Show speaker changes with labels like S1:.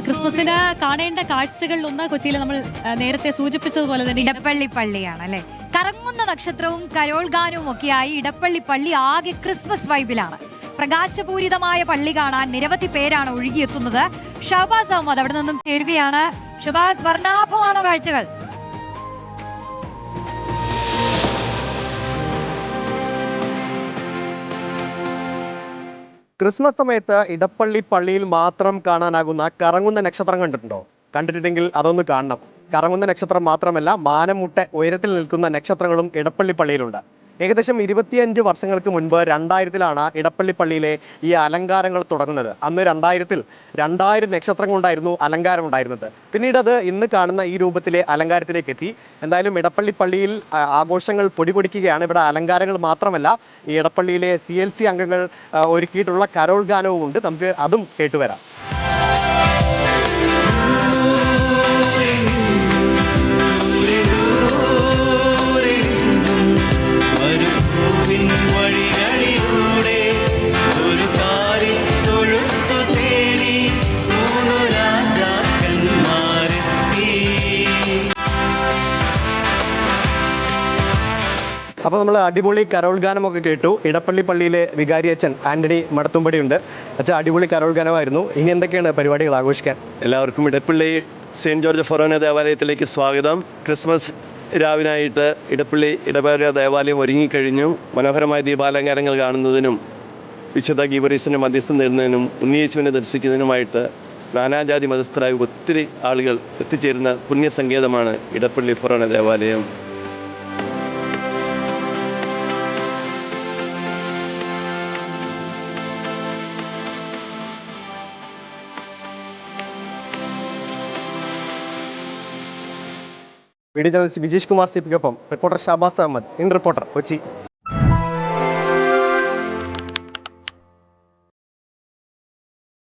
S1: ക്രിസ്മസിന് കാണേണ്ട കാഴ്ചകളിൽ ഒന്ന് കൊച്ചിയിൽ നമ്മൾ നേരത്തെ സൂചിപ്പിച്ചതുപോലെ തന്നെ ഇടപ്പ-
S2: ഇടപ്പള്ളി പള്ളിയാണ് അല്ലെ? കറങ്ങുന്ന നക്ഷത്രവും കരോൾ ഗാനവും ഒക്കെയായി ഇടപ്പള്ളി പള്ളി ആകെ ക്രിസ്മസ് വൈബിലാണ്. പ്രകാശപൂരിതമായ പള്ളി കാണാൻ നിരവധി പേരാണ് ഒഴുകിയെത്തുന്നത്. ഷഹബാസ് അഹമ്മദ് അവിടെ നിന്നും ചേരുകയാണ്. ഷബാസ് വർണാഭമാണോ കാഴ്ചകൾ?
S3: ക്രിസ്മസ് സമയത്ത് ഇടപ്പള്ളി പള്ളിയിൽ മാത്രം കാണാനാകുന്ന കറങ്ങുന്ന നക്ഷത്രം കണ്ടിട്ടുണ്ടോ? കണ്ടിട്ടുണ്ടെങ്കിൽ അതൊന്ന് കാണണം. കറങ്ങുന്ന നക്ഷത്രം മാത്രമല്ല മാനമുട്ട ഉയരത്തിൽ നിൽക്കുന്ന നക്ഷത്രങ്ങളും ഇടപ്പള്ളി പള്ളിയിലുണ്ട്. ഏകദേശം ഇരുപത്തിയഞ്ച് വർഷങ്ങൾക്ക് മുൻപ് രണ്ടായിരത്തിലാണ് ഇടപ്പള്ളി പള്ളിയിലെ ഈ അലങ്കാരങ്ങൾ തുടങ്ങുന്നത്. അന്ന് രണ്ടായിരത്തിൽ രണ്ടായിരം നക്ഷത്രം കൊണ്ടായിരുന്നു അലങ്കാരം ഉണ്ടായിരുന്നത്. പിന്നീട് അത് ഇന്ന് കാണുന്ന ഈ രൂപത്തിലെ അലങ്കാരത്തിലേക്ക് എത്തി. എന്തായാലും ഇടപ്പള്ളി പള്ളിയിൽ ആഘോഷങ്ങൾ പൊടിപൊടിക്കുകയാണ് ഇവിടെ അലങ്കാരങ്ങൾ മാത്രമല്ല ഈ ഇടപ്പള്ളിയിലെ സി അംഗങ്ങൾ ഒരുക്കിയിട്ടുള്ള കരോൾ ഗാനവും ഉണ്ട്. നമുക്ക് അതും കേട്ടുവരാം. അപ്പോൾ നമ്മൾ അടിപൊളി കരോൾ ഗാനമൊക്കെ കേട്ടു. ഇടപ്പള്ളി പള്ളിയിലെ വികാരി അച്ഛൻ ആന്റണി മടത്തുംപടി ഉണ്ട്. അച്ഛൻ അടിപൊളി കരോൾ ഗാനമായിരുന്നു. ഇനി എന്തൊക്കെയാണ് പരിപാടികൾ ആഘോഷിക്കാൻ?
S4: എല്ലാവർക്കും ഇടപ്പള്ളി സെയിന്റ് ജോർജ് ഫൊറോന ദേവാലയത്തിലേക്ക് സ്വാഗതം. ക്രിസ്മസ് രാവിനായിട്ട് ഇടപ്പള്ളി ഇടപാല ദേവാലയം ഒരുങ്ങിക്കഴിഞ്ഞു. മനോഹരമായ ദീപാലങ്കാരങ്ങൾ കാണുന്നതിനും വിശുദ്ധ ഗീവറീസിന്റെ മധ്യസ്ഥം നേടുന്നതിനും ഉണ്ണിയേശുവിനെ ദർശിക്കുന്നതിനുമായിട്ട് നാനാജാതി മതസ്ഥരായ ഒത്തിരി ആളുകൾ എത്തിച്ചേരുന്ന പുണ്യസങ്കേതമാണ് ഇടപ്പള്ളി ഫൊറോന ദേവാലയം.
S3: Video journalist Vijesh Kumar സിപ്പിക്കൊപ്പം reporter Shabaz Ahammed in reporter Kochi.